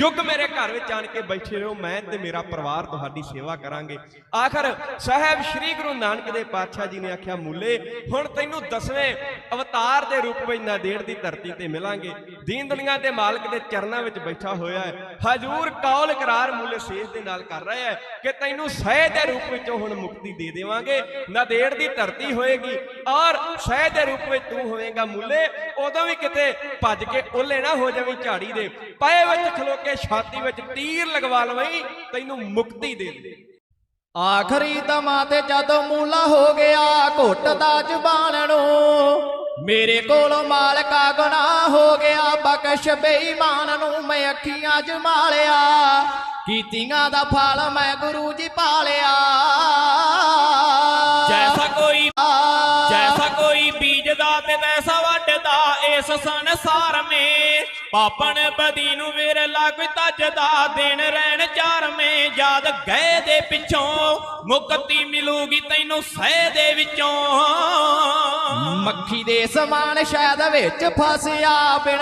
ਯੁੱਗ ਮੇਰੇ ਘਰ ਵਿੱਚ ਆਣ ਕੇ ਬੈਠੇ ਰਹੋ, ਮੈਂ ਤੇ ਮੇਰਾ ਪਰਿਵਾਰ ਤੁਹਾਡੀ ਸੇਵਾ ਕਰਾਂਗੇ। ਆਖਰ ਸਾਹਿਬ ਸ੍ਰੀ ਗੁਰੂ ਨਾਨਕ ਦੇ ਪਾਤਸ਼ਾਹ ਜੀ ਨੇ ਆਖਿਆ, ਮੁੱਲੇ, ਹੁਣ ਤੈਨੂੰ ਦਸਵੇਂ ਅਵਤਾਰ ਦੇ ਰੂਪ ਵਿੱਚ ਨਾਦੇੜ ਦੀ ਧਰਤੀ ਤੇ ਮਿਲਾਂਗੇ। ਦੀਨ ਦੁਨੀਆ ਦੇ ਮਾਲਕ ਦੇ ਚਰਨਾਂ ਵਿੱਚ ਬੈਠਾ ਹੋਇਆ ਹੈ। ਹਜੂਰ ਕੌਲ ਇਕਰਾਰ ਮੁੱਲੇ ਸੇਜ ਦੇ ਨਾਲ ਕਰ ਰਿਹਾ ਹੈ ਕਿ ਤੈਨੂੰ ਸਹਿ ਦੇ ਰੂਪ ਵਿੱਚੋਂ ਹੁਣ ਮੁਕਤੀ ਦੇ ਦੇਵਾਂਗੇ। ਨਾਦੇੜ ਦੀ ਧਰਤੀ ਹੋਏਗੀ ਔਰ ਸਹਿ ਦੇ ਰੂਪ ਵਿੱਚ ਤੂੰ ਹੋਏਗਾ ਮੁੱਲੇ। ਉਦੋਂ ਵੀ ਕਿਤੇ ਭੱਜ ਕੇ ਓਲੇ ਨਾ ਹੋ ਜਾਵੀਂ ਝਾੜੀ ਦੇ। ਪਏ ਵਿੱਚ ਖਲੋ ਕੇ ਛਾਤੀ ਵਿੱਚ ਤੀਰ ਲਗਵਾ ਲਵਈ ਤੈਨੂੰ ਮੁਕਤੀ ਦੇ ਦੇ। ਆਖਰੀ ਦਮਾਂ ਤੇ ਜਦੋਂ ਮੂਲਾ ਹੋ ਗਿਆ ਘੁੱਟਦਾ ਜ਼ੁਬਾਨ ਨੂੰ। ਮੇਰੇ ਕੋਲੋਂ ਮਾਲਕਾ ਗੁਨਾਹ ਹੋ ਗਿਆ, ਬਖਸ਼ ਬੇਈਮਾਨ ਨੂੰ ਮੈਂ ਅੱਖੀਆਂ ਜਮਾ ਲਿਆ ਕੀਤੀਆਂ ਦਾ ਫਲ ਮੈਂ ਗੁਰੂ ਜੀ ਪਾਲਿਆ। ਕੋਈ ਬੀਜਦਾ ਤੇ ਤੈਸਾ ਵੱਢਦਾ, ਇਸ ਸੰਸਾਰ ਮੇ। ਪਾਪਣ ਬਦੀ ਨੂੰ ਵੀਰ ਲੱਗ ਤੱਜਦਾ, ਦਿਨ ਰਹਿਣ ਚਾਰ ਮੇ। ਯਾਦ ਗਏ ਦੇ ਪਿੱਛੋਂ, ਮੁਕਤੀ ਮਿਲੂਗੀ ਤੈਨੂੰ ਸਹਿ ਦੇ ਵਿੱਚੋਂ। ਮੱਖੀ ਦੇ ਸਮਾਨ ਸ਼ਾਇਦ ਵਿੱਚ ਫਸਿਆ ਬਿਨ